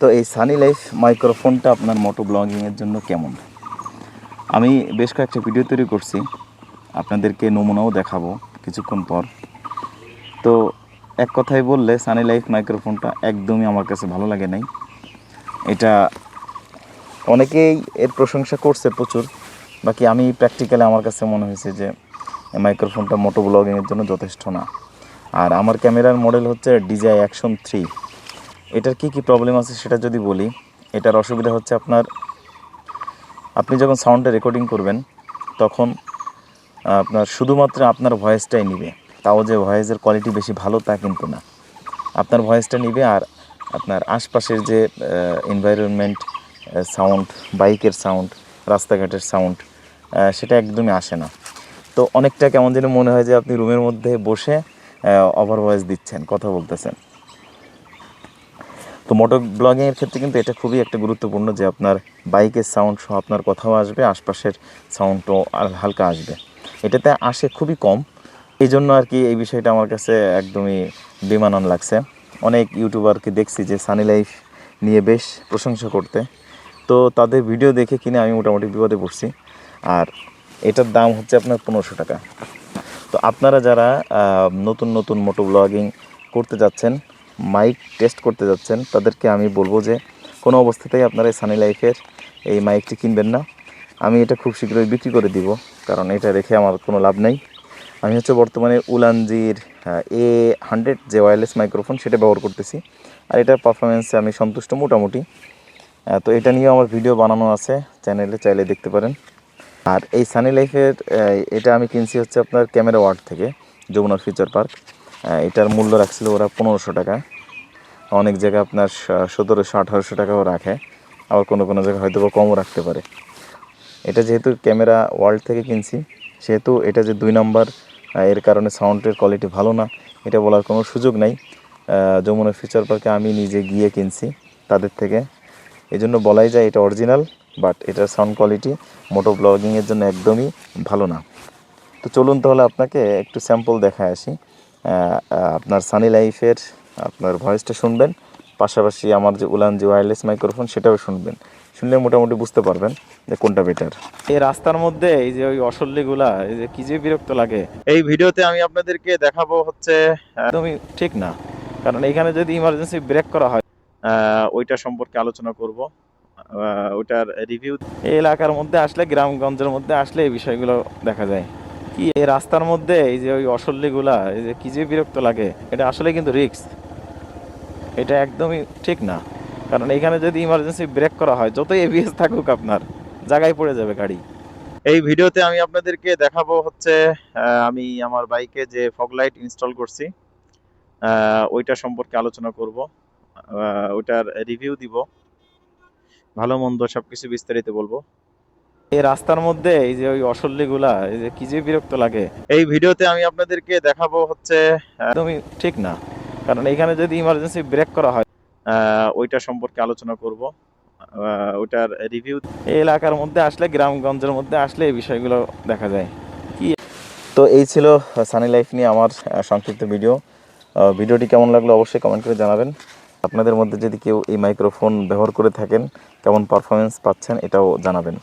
তো এই সানি লাইফ মাইক্রোফোনটা আপনার মোটো ব্লগিংয়ের জন্য কেমন? আমি বেশ কয়েকটা ভিডিও তৈরি করছি, আপনাদেরকে নমুনাও দেখাবো কিছুক্ষণ পর। তো এক কথায় বললে, সানি লাইফ মাইক্রোফোনটা একদমই আমার কাছে ভালো লাগে নাই। এটা অনেকেই এর প্রশংসা করছে প্রচুর, বাকি আমি প্র্যাকটিক্যালি আমার কাছে মনে হয়েছে যে মাইক্রোফোনটা মোটো ব্লগিংয়ের জন্য যথেষ্ট না। আর আমার ক্যামেরার মডেল হচ্ছে ডিজাই অ্যাকশন থ্রি এটার কি কি প্রবলেম আছে সেটা যদি বলি, এটার অসুবিধা হচ্ছে আপনার, আপনি যখন সাউন্ডটা রেকর্ডিং করবেন, তখন আপনার শুধুমাত্র আপনার ভয়েসটাই নিবে। তাও যে ভয়েসের কোয়ালিটি বেশি ভালো তা কিন্তু না। আপনার ভয়েসটা নিবে আর আপনার আশপাশের যে এনভায়রনমেন্ট সাউন্ড বাইকের সাউন্ড রাস্তাঘাটের সাউন্ড সেটা একদমই আসে না। তো অনেকটা কেমন যেন মনে হয় যে আপনি রুমের মধ্যে বসে ওভার ভয়েস দিচ্ছেন, কথা বলতেছেন। তো মোটর ব্লগিংয়ের ক্ষেত্রে কিন্তু এটা খুবই একটা গুরুত্বপূর্ণ যে আপনার বাইকের সাউন্ড সহ আপনার কথাও আসবে, আশপাশের সাউন্ডও হালকা আসবে। এটাতে আসে খুবই কম। এই জন্য আর কি এই বিষয়টা আমার কাছে একদমই বেমানান লাগছে। অনেক ইউটিউবারকে দেখছি যে সানি লাইফ নিয়ে বেশ প্রশংসা করতে। তো তাদের ভিডিও দেখে কিনে আমি মোটামুটি বিপদে পড়ছি। আর এটার দাম হচ্ছে আপনার পনেরোশো টাকা। তো আপনারা যারা নতুন নতুন মোটো ব্লগিং করতে যাচ্ছেন মাইক টেস্ট করতে যাচ্ছেন, তাদেরকে আমি বলব যে কোনো অবস্থাতেই আপনারা এই সানি লাইফের এই মাইকটি কিনবেন না। আমি এটা খুব শীঘ্রই বিক্রি করে দিব, কারণ এটা রেখে আমার কোনো লাভ নেই। আমি হচ্ছে বর্তমানে উলানজির এ হান্ড্রেড যে ওয়্যারলেস মাইক্রোফোন সেটা ব্যবহার করতেছি, আর এটার পারফরমেন্সে আমি সন্তুষ্ট মোটামুটি। তো এটা নিয়েও আমার ভিডিও বানানো আছে চ্যানেলে চাইলে দেখতে পারেন। আর এই সানি লাইফের এটা আমি কিনছি হচ্ছে আপনার ক্যামেরা ওয়ার্ড থেকে যমুনার ফিচার পার্ক। এটার মূল্য রাখছিল ওরা পনেরোশো টাকা। অনেক জায়গায় আপনার সতেরোশো, আঠারোশো টাকাও রাখে। আবার কোনো কোনো জায়গায় হয়তো বা কমও রাখতে পারে। এটা যেহেতু ক্যামেরা ওয়ার্ল্ড থেকে কিনছি, সেহেতু এটা যে দুই নম্বর এর কারণে সাউন্ডের কোয়ালিটি ভালো না, এটা বলার কোনো সুযোগ নাই। যমুনা ফিচার পার্কে আমি নিজে গিয়ে কিনছি তাদের থেকে। এই জন্য বলাই যায় এটা অরিজিনাল, বাট এটার সাউন্ড কোয়ালিটি মোটো ব্লগিংয়ের জন্য একদমই ভালো না। তো চলুন তাহলে আপনাকে একটু স্যাম্পল দেখায় আসি। আপনার সানি লাইফের আপনার ভয়েসটা শুনবেন, পাশাপাশি আমার যে উলান যে ওয়্যারলেস মাইক্রোফোন সেটাও শুনবেন। শুনলে মোটামুটি বুঝতে পারবেন যে কোনটা বেটার এই রাস্তার মধ্যে এই যে ওই অসল্লিগুলা, এই যে কি যে বিরক্ত লাগে। এই ভিডিওতে আমি আপনাদেরকে দেখাবো হচ্ছে একদমই ঠিক না। কারণ এখানে যদি ইমার্জেন্সি ব্রেক করা হয় ওইটা সম্পর্কে আলোচনা করব। ওইটার রিভিউ এই এলাকার মধ্যে আসলে, গ্রামগঞ্জের মধ্যে আসলে এই বিষয়গুলো দেখা যায়। কি এই রাস্তার মধ্যে এই যে ওই অসল্লিগুলা এই যে কি যে বিরক্ত লাগে, এটা আসলে কিন্তু রিস্ক। এটা একদমই ঠিক না। কারণ এখানে যদি ইমার্জেন্সি ব্রেক করা হয়, যতই এবিএস থাকুক আপনার, জায়গায় পড়ে যাবে গাড়ি। এই ভিডিওতে আমি আপনাদেরকে দেখাবো হচ্ছে আমি আমার বাইকে যে ফগ লাইট ইনস্টল করছি ওইটা সম্পর্কে আলোচনা করব ওইটার রিভিউ দিব। ভালো মন্দ সবকিছু বিস্তারিত বলব। এই রাস্তার মধ্যে এই যে ওই অসল্লিগুলা এই যে কি যে বিরক্ত লাগে। এই ভিডিওতে আমি আপনাদেরকে দেখাবো হচ্ছে একদমই ঠিক না। কারণ এখানে যদি ইমার্জেন্সি ব্রেক করা হয় ওইটা সম্পর্কে আলোচনা করব। ওইটার রিভিউ এই এলাকার মধ্যে আসলে গ্রামগঞ্জের মধ্যে আসলে এই বিষয়গুলো দেখা যায়। কি? তো এই ছিল সানি লাইফ নিয়ে আমার সংক্ষিপ্ত ভিডিও। ভিডিওটি কেমন লাগল অবশ্যই কমেন্ট করে জানাবেন। আপনাদের মধ্যে যদি কেউ এই মাইক্রোফোন ব্যবহার করে থাকেন কেমন পারফরমেন্স পাচ্ছেন এটাও জানাবেন।